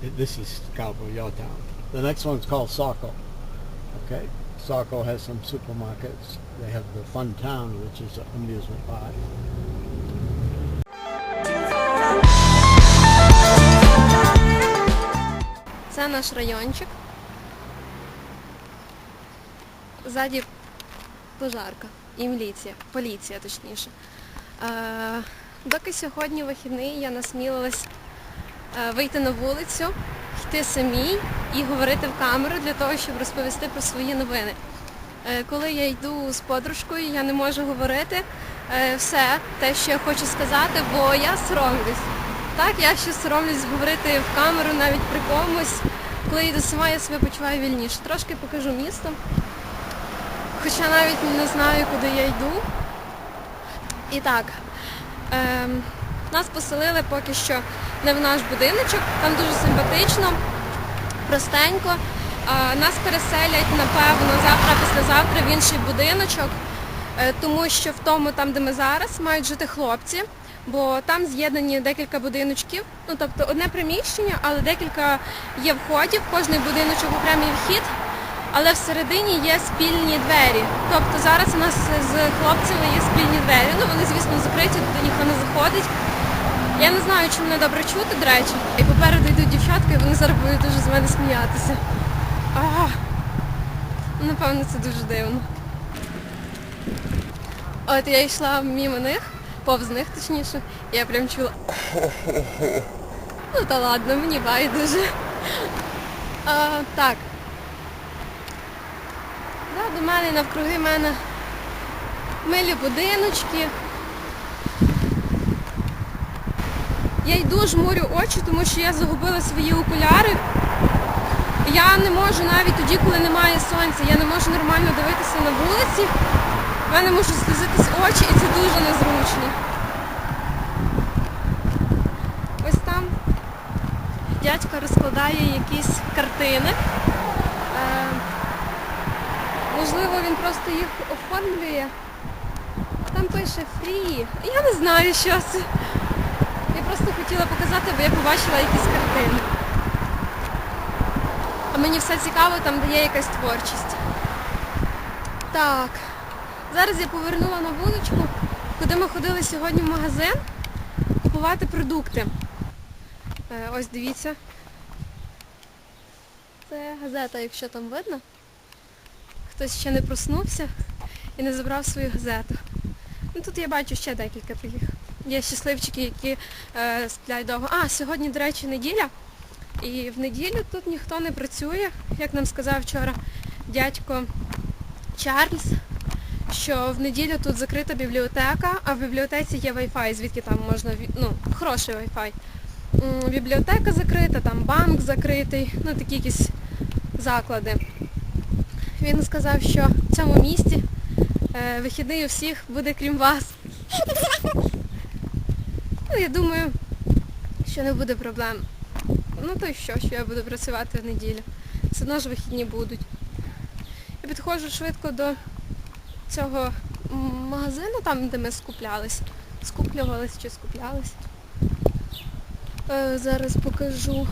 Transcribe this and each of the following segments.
This is Cowboy Town. The next one's called Saco. Okay? Saco has some supermarkets. They have the Fun Town, which is an amusement park. Це наш райончик. Ззаді пожарка і міліція, поліція точніше. Е, доки сьогодні вихідний я насмілилась е, вийти на вулицю, йти самій і говорити в камеру для того, щоб розповісти про свої новини. Е, коли я йду з подружкою, я не можу говорити е, все те, що я хочу сказати, бо я соромлюсь. Так, я ще соромлюсь говорити в камеру навіть при комусь. Коли йду сама, я себе почуваю вільніше. Трошки покажу місто. Хоча навіть не знаю, куди я йду. І так, ем, нас поселили поки що не в наш будиночок, там дуже симпатично, простенько. Нас переселять, напевно, завтра, післязавтра в інший будиночок, е, тому що в тому, там, де ми зараз, мають жити хлопці, бо там з'єднані декілька будиночків, ну тобто одне приміщення, але декілька є входів, кожний будиночок окремий вхід, але всередині є спільні двері. Тобто зараз у нас з хлопцями є спільні двері. Ну вони, звісно, закриті, туди ніхто не заходить. Я не знаю, чи мене добре чути, до речі. І попереду йдуть дівчатки, і вони зараз будуть дуже з мене сміятися. А, напевно, це дуже дивно. От я йшла мимо них, повз них точніше, і я прям чула. Ну та ладно, мені байдуже. А, так. Да, до мене навкруги мене милі будиночки. Я йду, жмурю очі, тому що я загубила свої окуляри. Я не можу навіть тоді, коли немає сонця, я не можу нормально дивитися на вулиці. В мене можуть слізитись очі і це дуже незручно. Ось там дядько розкладає якісь картини. Е, можливо, він просто їх оформлює. Там пише фрі. Я не знаю, що це. Просто хотіла показати, бо я побачила якісь картини. А мені все цікаво, там де є якась творчість. Так. Зараз я повернула на вуличку, куди ми ходили сьогодні в магазин купувати продукти. Е, ось дивіться. Це газета, якщо там видно. Хтось ще не проснувся і не забрав свою газету. Ну, тут я бачу ще декілька таких. Є щасливчики, які е, сплять довго. А, сьогодні, до речі, неділя. І в неділю тут ніхто не працює, як нам сказав вчора дядько Чарльз, що в неділю тут закрита бібліотека, а в бібліотеці є Wi-Fi, звідки там можна, ну, хороший Wi-Fi. Бібліотека закрита, там банк закритий, ну такі якісь заклади. Він сказав, що в цьому місті е, вихідний у всіх буде крім вас. Я думаю, що не буде проблем. Ну то й що, що я буду працювати в неділю. Все одно ж вихідні будуть. Я підходжу швидко до цього магазину, там, де ми скуплялись. Скуплювались чи скуплялись. Е, зараз покажу.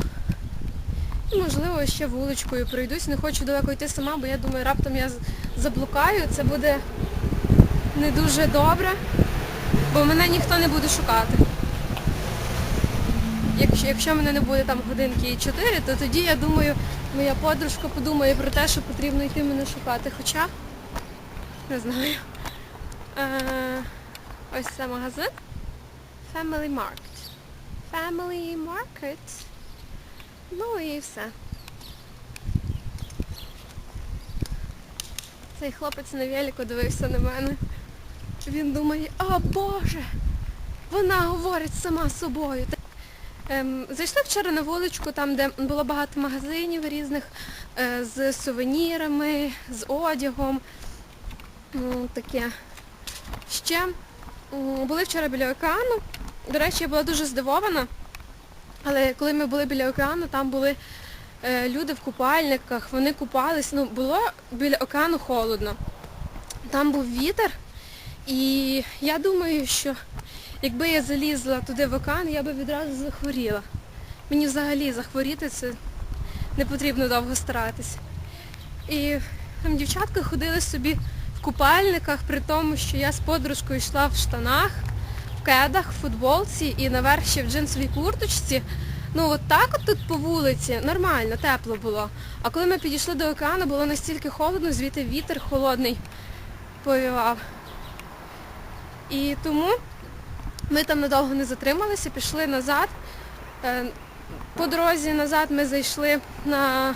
І, можливо, ще вуличкою пройдусь. Не хочу далеко йти сама, бо я думаю, раптом я заблукаю. Це буде не дуже добре, бо мене ніхто не буде шукати. Якщо, якщо мене не буде там годинки 4, то тоді, я думаю, моя подружка подумає про те, що потрібно йти мене шукати. Хоча, не знаю. Е, ось це магазин. Family Market. Family Market. Ну і все. Цей хлопець на велику дивився на мене. Він думає, о Боже, вона говорить сама собою. Ем, зайшли вчора на вуличку, там, де було багато магазинів різних, е, з сувенірами, з одягом. Ну, таке. Ще були вчора біля океану. До речі, я була дуже здивована. Але коли ми були біля океану, там були е, люди в купальниках, вони купались, ну, було біля океану холодно. Там був вітер, і я думаю, що якби я залізла туди в океан, я би відразу захворіла. мені взагалі захворіти це не потрібно довго старатись. І там дівчатка ходили собі в купальниках, при тому, що я з подружкою йшла в штанах, в кедах, в футболці і наверх ще в джинсовій курточці. Ну от так от тут по вулиці нормально, тепло було. А коли ми підійшли до океану, було настільки холодно, звідти вітер холодний повівав. І тому ми там надовго не затрималися, пішли назад. Е, По дорозі назад ми зайшли на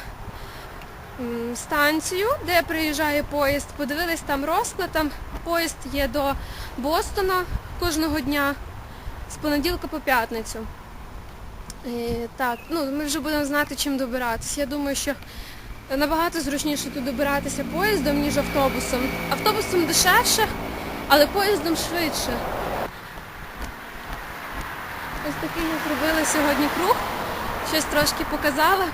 станцію, де приїжджає поїзд. Подивились там розклад, там поїзд є до Бостона кожного дня з понеділка по п'ятницю. Так, ну ми вже будемо знати, чим добиратися. Я думаю, що набагато зручніше тут добиратися поїздом, ніж автобусом. Автобусом дешевше, але поїздом швидше. Ось такий я зробила сьогодні круг. Щось трошки показала.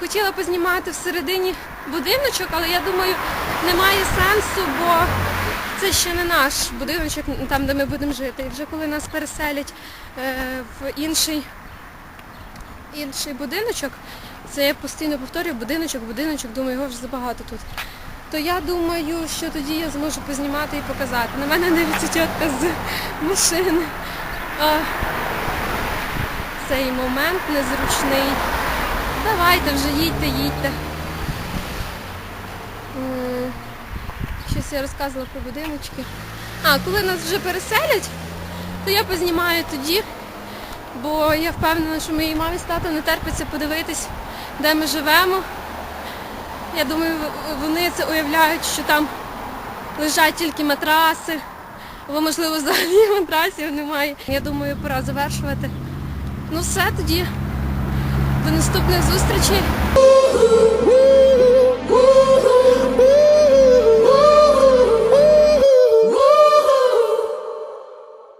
Хотіла познімати всередині будиночок, але я думаю, немає сенсу, бо це ще не наш будиночок, там, де ми будемо жити. І вже коли нас переселять е, в інший, інший будиночок, це я постійно повторюю, будиночок, будиночок, думаю, його вже забагато тут. То я думаю, що тоді я зможу познімати і показати. На мене навіть тітка з машини. Цей момент незручний. Давайте вже їдьте, їдьте. Щось я розказувала про будиночки. А, коли нас вже переселять, то я познімаю тоді, бо я впевнена, що моїй мамі з татом не терпиться подивитись, де ми живемо. Я думаю, вони це уявляють, що там лежать тільки матраси, або, можливо, взагалі матрасів немає. Я думаю, пора завершувати. Ну все, тоді. До наступних зустрічей.